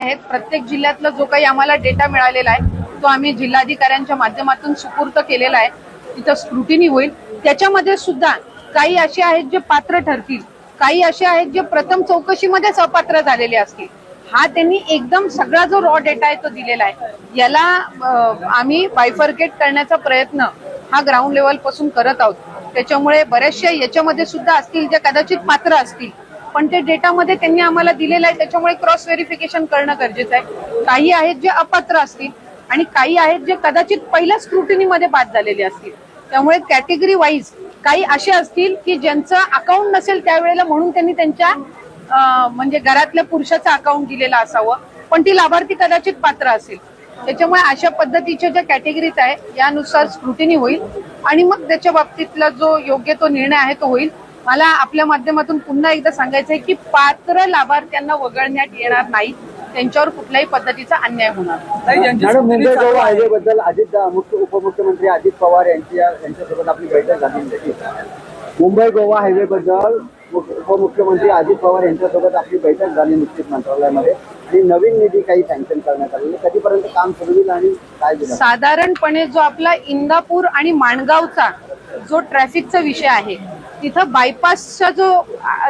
आहेत प्रत्येक जिल्ह्यातला जो काही आम्हाला डेटा मिळालेला आहे तो आम्ही जिल्हाधिकाऱ्यांच्या माध्यमातून सुपूर्त केलेला आहे. तिथं स्क्रुटिनी होईल. त्याच्यामध्ये सुद्धा काही असे आहेत जे पात्र ठरतील. काही असे आहेत जे प्रथम चौकशीमध्येच अपात्र झालेले असतील. हा त्यांनी एकदम सगळा जो रॉ डेटा आहे तो दिलेला आहे. याला आम्ही बायफर्केट करण्याचा प्रयत्न हा ग्राउंड लेवलपासून करत आहोत. त्याच्यामुळे बऱ्याचशा याच्यामध्ये सुद्धा असतील जे कदाचित पात्र असतील पण ते डेटामध्ये त्यांनी आम्हाला दिलेलं आहे त्याच्यामुळे क्रॉस व्हेरिफिकेशन करणं गरजेचं आहे. काही आहेत जे अपात्र असतील आणि काही आहेत जे कदाचित पहिल्या स्क्रुटिनीमध्ये बाद झालेले असतील. त्यामुळे कॅटेगरी वाईज काही असे असतील की ज्यांचं अकाउंट नसेल त्यावेळेला म्हणून त्यांनी त्यांच्या म्हणजे घरातल्या पुरुषाचं अकाउंट दिलेलं असावं. पण ती लाभार्थी कदाचित पात्र असेल. त्याच्यामुळे अशा पद्धतीच्या ज्या कॅटेगरीज आहे यानुसार स्क्रुटिनी होईल आणि मग त्याच्या बाबतीतला जो योग्य तो निर्णय आहे तो होईल. मला आपल्या माध्यमातून पुन्हा एकदा सांगायचं आहे की पात्र लाभार्थ्यांना वगळण्यात येणार नाही त्यांच्यावर कुठल्याही पद्धतीचा अन्याय होणार नाही. मॅडम मुंबई गोवा हायवे बद्दल अजित मुख्य उपमुख्यमंत्री अजित पवार यांची यांच्यासोबत आपली बैठक झाली होती. मुंबई गोवा हायवे बद्दल मुख- उपमुख्यमंत्री अजित पवार यांच्यासोबत आपली बैठक झाली नुकतीच मंत्रालयामध्ये. आणि नवीन निधी काही सँक्शन करण्यात आलेली. कधीपर्यंत काम सुरू होईल आणि काय साधारणपणे जो आपला इंदापूर आणि माणगावचा जो ट्रॅफिकचा विषय आहे तिथं बायपासचा जो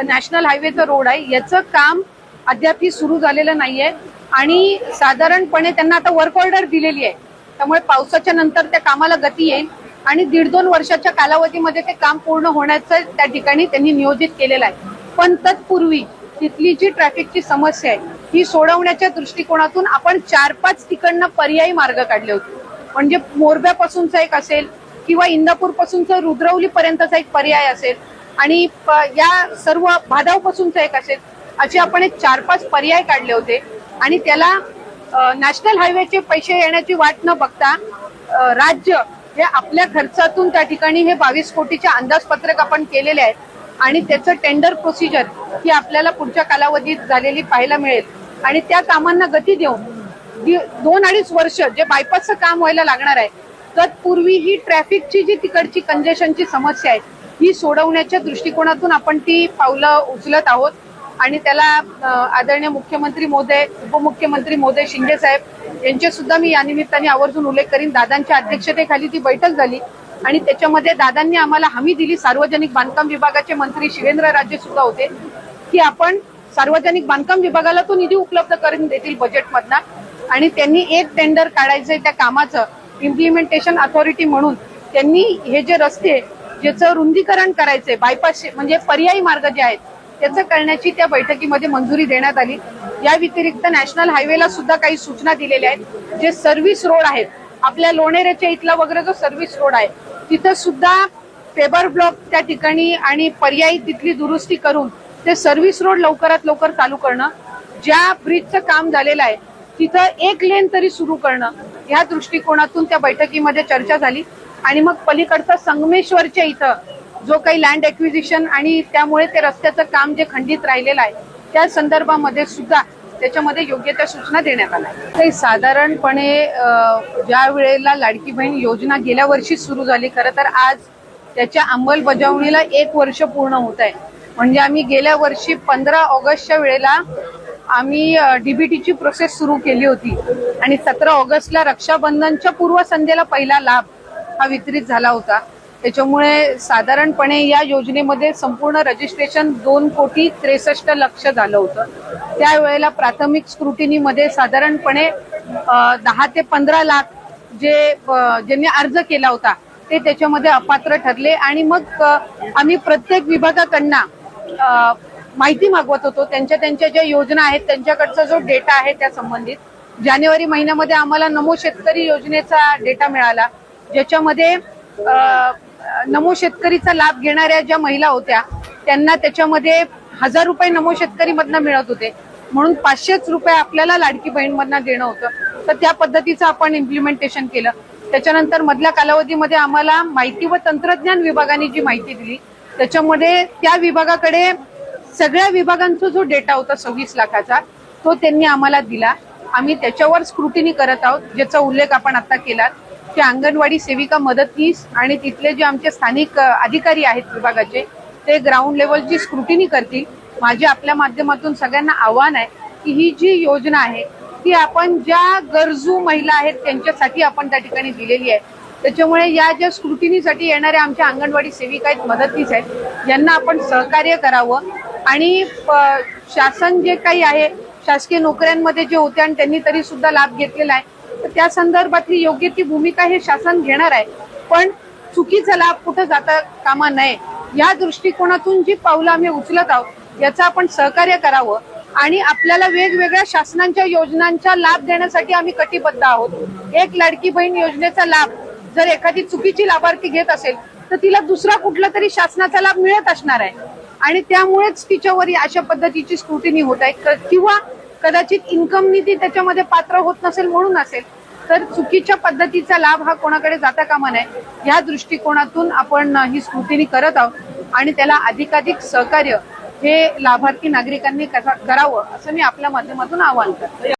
नॅशनल हायवेचा रोड आहे याचं काम अद्याप सुरू झालेलं नाहीये. आणि साधारणपणे त्यांना आता वर्क ऑर्डर दिलेली आहे. त्यामुळे पावसाच्या नंतर त्या कामाला गती येईल. आणि दीड दोन वर्षाच्या कालावधीमध्ये ते काम पूर्ण होण्याचं त्या ठिकाणी त्यांनी नियोजित केलेलं आहे. पण तत्पूर्वी तिथली जी ट्रॅफिकची समस्या आहे ही सोडवण्याच्या दृष्टिकोनातून आपण चार पाच तिकडनं पर्यायी मार्ग काढले होते. म्हणजे मोरब्यापासूनचा एक असेल किंवा इंदापूर पासूनच रुद्रवली पर्यंतचा एक पर्याय असेल आणि या सर्व भादाव पासूनचा एक असेल असे आपण एक चार पाच पर्याय काढले होते. आणि त्याला नॅशनल हायवेचे पैसे येण्याची वाट न बघता राज्य हे आपल्या खर्चातून त्या ठिकाणी हे बावीस कोटीचे अंदाजपत्रक आपण केलेले आहेत. आणि त्याचं टेंडर प्रोसिजर ही आपल्याला पुढच्या कालावधीत झालेली पाहायला मिळेल. आणि त्या कामांना गती देऊन दोन अडीच वर्ष जे बायपासचं काम व्हायला लागणार आहे तत्पूर्वी ही ट्रॅफिकची जी तिकडची कंजेशनची समस्या आहे ही सोडवण्याच्या दृष्टिकोनातून आपण ती पावलं उचलत आहोत. आणि त्याला आदरणीय मुख्यमंत्री मोदय उपमुख्यमंत्री मोदय शिंदे साहेब यांचे सुद्धा मी या निमित्ताने आवर्जून उल्लेख करीन. दादांच्या अध्यक्षतेखाली ती बैठक झाली आणि त्याच्यामध्ये दादांनी आम्हाला हमी दिली. सार्वजनिक बांधकाम विभागाचे मंत्री शिवेंद्र राजे सुद्धा होते की आपण सार्वजनिक बांधकाम विभागाला तो निधी उपलब्ध करून देतील बजेटमधला आणि त्यांनी एक टेंडर काढायचंय त्या कामाचं. इम्प्लिमेंटेशन अथॉरिटी म्हणून त्यांनी हे जे रस्ते ज्याचं रुंदीकरण करायचंय बायपास म्हणजे पर्यायी मार्ग जे आहेत त्याचं करण्याची त्या बैठकीमध्ये मंजुरी देण्यात आली. या व्यतिरिक्त नॅशनल हायवेला सुद्धा काही सूचना दिलेल्या आहेत. जे सर्व्हिस रोड आहेत आपल्या लोणेरेच्या इथला वगैरे जो सर्व्हिस रोड आहे तिथं सुद्धा पेबर ब्लॉक त्या ठिकाणी आणि पर्यायी तिथली दुरुस्ती करून ते सर्व्हिस रोड लवकरात लवकर चालू करणं ज्या ब्रिजचं काम झालेलं आहे तिथं एक लेन तरी सुरू करणं या दृष्टिकोनातून त्या बैठकीमध्ये चर्चा झाली. आणि मग पलीकडचं संगमेश्वरच्या इथं जो काही लँड एक्विजिशन आणि त्यामुळे ते रस्त्याचं काम जे खंडित राहिलेलं आहे त्या संदर्भामध्ये सुद्धा त्याच्यामध्ये योग्य त्या सूचना देण्यात आल्या. ते साधारणपणे ज्या वेळेला लाडकी बहीण योजना गेल्या वर्षी सुरू झाली खरं तर आज त्याच्या अंमलबजावणीला एक वर्ष पूर्ण होत आहे. म्हणजे आम्ही गेल्या वर्षी पंधरा ऑगस्टच्या वेळेला आम्ही डीबीटीची प्रोसेस सुरू केली होती. आणि सतरा ऑगस्टला रक्षाबंधनच्या पूर्वसंध्येला पहिला लाभ हा वितरित झाला होता. त्याच्यामुळे साधारणपणे या योजनेमध्ये संपूर्ण रजिस्ट्रेशन दोन कोटी त्रेसष्ट लक्ष झालं होतं. त्यावेळेला प्राथमिक स्क्रुटिनीमध्ये साधारणपणे दहा ते पंधरा लाख जे ज्यांनी अर्ज केला होता ते त्याच्यामध्ये अपात्र ठरले. आणि मग आम्ही प्रत्येक विभागाकडनं माहिती मागवत होतो. त्यांच्या त्यांच्या ज्या योजना आहेत त्यांच्याकडचा जो डेटा आहे त्या संबंधित. जानेवारी महिन्यामध्ये आम्हाला नमो शेतकरी योजनेचा डेटा मिळाला. ज्याच्यामध्ये नमो शेतकरीचा लाभ घेणाऱ्या ज्या महिला होत्या त्यांना त्याच्यामध्ये हजार रुपये नमो शेतकरी मधनं मिळत होते. म्हणून पाचशेच रुपये आपल्याला लाडकी बहीण मधनं देणं होतं. तर त्या पद्धतीचं आपण इम्प्लिमेंटेशन केलं. त्याच्यानंतर मधल्या कालावधीमध्ये आम्हाला माहिती व तंत्रज्ञान विभागाने जी माहिती दिली त्याच्यामध्ये त्या विभागाकडे सगळ्या विभागांचा जो डेटा होता सव्वीस लाखाचा तो त्यांनी आम्हाला दिला. आम्ही त्याच्यावर स्क्रुटिनी करत आहोत ज्याचा उल्लेख आपण आता केला की अंगणवाडी सेविका मदतनीस आणि तिथले जे आमचे स्थानिक अधिकारी आहेत विभागाचे ते ग्राउंड लेवलची स्क्रुटिनी करतील. माझे आपल्या माध्यमातून सगळ्यांना आव्हान आहे की ही जी योजना आहे ती आपण ज्या गरजू महिला आहेत त्यांच्यासाठी आपण त्या ठिकाणी दिलेली आहे. त्याच्यामुळे या ज्या स्क्रुटिनीसाठी येणाऱ्या आमच्या अंगणवाडी सेविका आहेत मदतनीस आहेत यांना आपण सहकार्य करावं. आणि शासन जे काही आहे शासकीय नोकऱ्यांमध्ये जे होते आणि त्यांनी तरी सुद्धा लाभ घेतलेला आहे तर त्या संदर्भातली योग्य ती भूमिका हे शासन घेणार आहे. पण चुकीचा लाभ कुठं जाता कामा नये या दृष्टिकोनातून जी पावलं आम्ही उचलत आहोत याचं आपण सहकार्य करावं आणि आपल्याला वेगवेगळ्या शासनांच्या योजनांचा लाभ देण्यासाठी आम्ही कटिबद्ध आहोत. एक लाडकी बहीण योजनेचा लाभ जर एखादी चुकीची लाभार्थी घेत असेल तर तिला दुसरा कुठला तरी शासनाचा लाभ मिळत असणार आहे. आणि त्यामुळेच तिच्यावर अशा पद्धतीची स्क्रुटिनी होत आहे. किंवा कदाचित इन्कम निधी त्याच्यामध्ये पात्र होत नसेल म्हणून असेल तर चुकीच्या पद्धतीचा लाभ हा कोणाकडे जाता कामा नये. या दृष्टिकोनातून आपण ही स्क्रुटिनी करत आहोत आणि त्याला अधिकाधिक सहकार्य हे लाभार्थी नागरिकांनी करावं असं मी आपल्या माध्यमातून आवाहन करते.